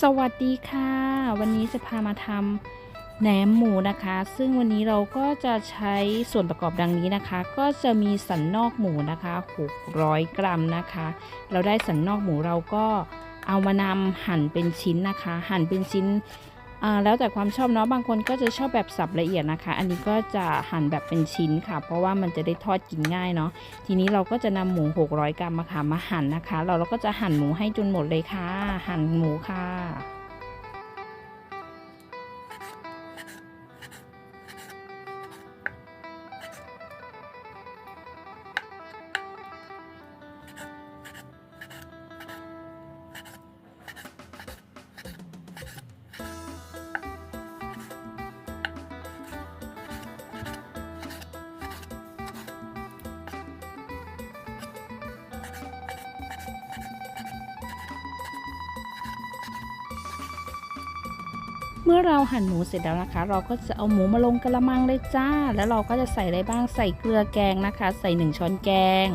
สวัสดีค่ะ วันนี้จะพามาทำแหนมหมูนะคะ ซึ่งวันนี้เราก็จะใช้ส่วนประกอบดังนี้นะคะ ก็จะมีสันนอกหมูนะคะ 600 กรัมนะคะ เราได้สันนอกหมูเราก็เอามานำหั่นเป็นชิ้นนะคะ หั่นเป็นชิ้น แล้วแต่ความชอบเนาะบางคนก็จะชอบแบบสับละเอียดนะคะ อันนี้ก็จะหั่นแบบเป็นชิ้นค่ะ เพราะว่ามันจะได้ทอดกินง่ายเนาะทีนี้เราก็จะนำหมู 600 กรัมมาค่ะมาหั่นนะคะ เราเราก็จะหั่นหมูให้จนหมดเลยค่ะ หั่นหมูค่ะ มื่อเราหั่นหมูเสร็จแล้วนะคะ เราก็จะเอาหมูมาลงกระมังเลยจ้า แล้วเราก็จะใส่อะไรบ้างใส่เกลือแกงนะคะ ใส่ 1 ช้อนแกง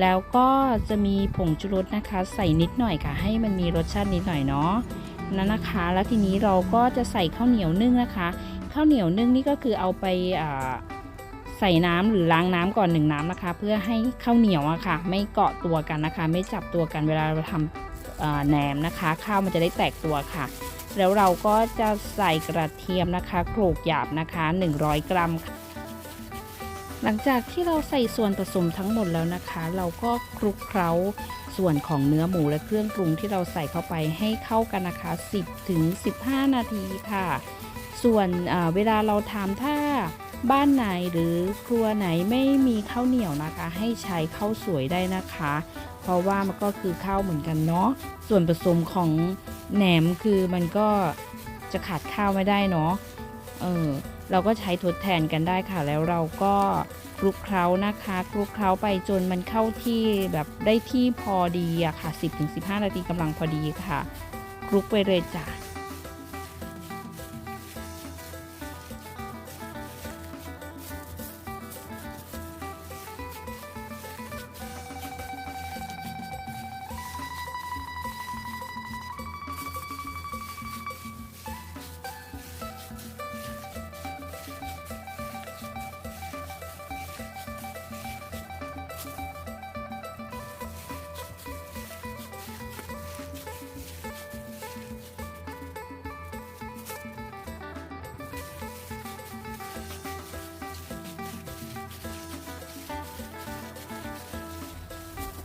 แล้วก็จะมีผงชูรสนะคะ ใส่นิดหน่อยค่ะ ให้มันมีรสชาตินิดหน่อยเนาะนั่นนะคะ แล้วทีนี้เราก็จะใส่ข้าวเหนียวนึ่งนะคะ ข้าวเหนียวนึ่งนี่ก็คือเอาไปใส่น้ำหรือล้างน้ำก่อนหนึ่งน้ำนะคะ เพื่อให้ข้าวเหนียวอะค่ะ ไม่เกาะตัวกันนะคะ ไม่จับตัวกันเวลาเราทำแหนมนะคะ ข้าวมันจะได้แตกตัวค่ะ แล้วเราก็จะใส่กระเทียมนะคะโขลกหยาบนะคะ 100 กรัมค่ะหลังจากที่เราใส่ส่วนผสมทั้งหมดแล้วนะคะ เราก็คลุกเคล้าส่วนของเนื้อหมูและเครื่องปรุงที่เราใส่เข้าไปให้เข้ากันนะคะ 10ถึง15 นาทีค่ะ ส่วนเวลาเราทำถ้าบ้านไหนหรือครัวไหนไม่มีข้าวเหนียวนะคะ ให้ใช้ข้าวสวยได้นะคะ เพราะว่ามันก็คือข้าวเหมือนกันเนาะส่วนผสมของ แหนมคือมันก็จะขาดข้าวไม่ได้เนาะเออเราก็ใช้ทดแทนกันได้ค่ะ แล้วเราก็คลุกเคล้านะคะคลุกเคล้าไปจนมันเข้าที่แบบได้ที่พอดีอะค่ะ 10-15 นาทีกำลังพอดีค่ะคลุกไปเลยจ้ะ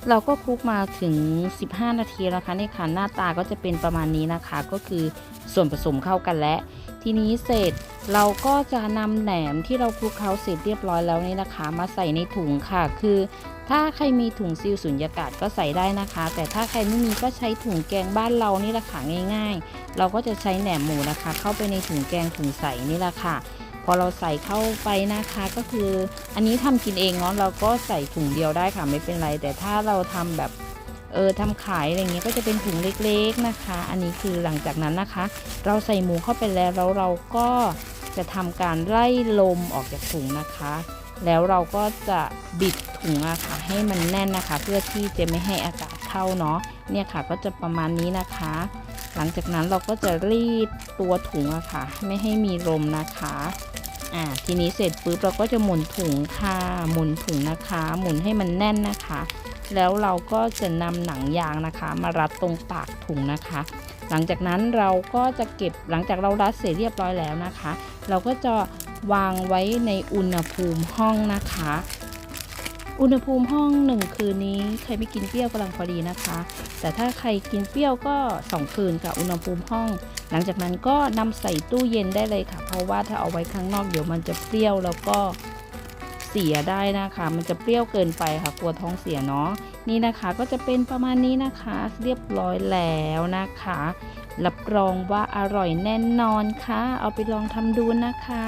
เราก็คลุกมาถึง 15 นาทีแล้วค่ะนี่ค่ะหน้าตาก็จะเป็นประมาณนี้นะคะ ก็คือส่วนผสมเข้ากันแล้ว ทีนี้เสร็จเราก็จะนำแหนมที่เราคลุกเคล้าเสร็จเรียบร้อยแล้วนี่นะคะ มาใส่ในถุงค่ะ คือ ถ้าใครมีถุงซีลสุญญากาศก็ใส่ได้นะคะ แต่ถ้าใครไม่มีก็ใช้ถุงแกงบ้านเรานี่แหละค่ะง่าย ๆ เราก็จะใช้แหนมหมูนะคะ เข้าไปในถุงแกงถุงใสนี่แหละค่ะ อเราใส่เข้าไปนะคะก็คืออันนี้ทำกินเองเนาะเราก็ใส่ถุงเดียวได้ค่ะไม่เป็นไร แต่ถ้าเราทำแบบเออทำขายอะไรเงี้ยก็จะเป็นถุงเล็กๆนะคะ อันนี้คือหลังจากนั้นนะคะ เราใส่หมูเข้าไปแล้วแล้วเราก็จะทำการไล่ลมออกจากถุงนะคะ แล้วเราก็จะบิดถุงอะค่ะให้มันแน่นนะคะ เพื่อที่จะไม่ให้อากาศเข้าเนาะเนี่ยค่ะก็จะประมาณนี้นะคะ หลังจากนั้นเราก็จะรีดตัวถุงอะค่ะ ไม่ให้มีลมนะคะอ่าทีนี้เสร็จปุ๊บเราก็จะหมุนถุงค่ะหมุนถุงนะคะ หมุนให้มันแน่นนะคะ แล้วเราก็จะนำหนังยางนะคะ มารัดตรงปากถุงนะคะ หลังจากนั้นเราก็จะเก็บหลังจากเรารัดเสร็จเรียบร้อยแล้วนะคะ เราก็จะวางไว้ในอุณหภูมิห้องนะคะ อุณหภูมิห้องหนึ่งคืนนี้ใครไม่กินเปรี้ยวกำลังพอดีนะคะ แต่ถ้าใครกินเปรี้ยวก็สองคืนกับอุณหภูมิห้อง หลังจากนั้นก็นำใส่ตู้เย็นได้เลยค่ะ เพราะว่าถ้าเอาไว้ข้างนอกเดี๋ยวมันจะเปรี้ยวแล้วก็เสียได้นะคะ มันจะเปรี้ยวเกินไปค่ะกลัวท้องเสียเนาะนี่นะคะก็จะเป็นประมาณนี้นะคะ เรียบร้อยแล้วนะคะรับรองว่าอร่อยแน่นอนค่ะ เอาไปลองทำดูนะคะ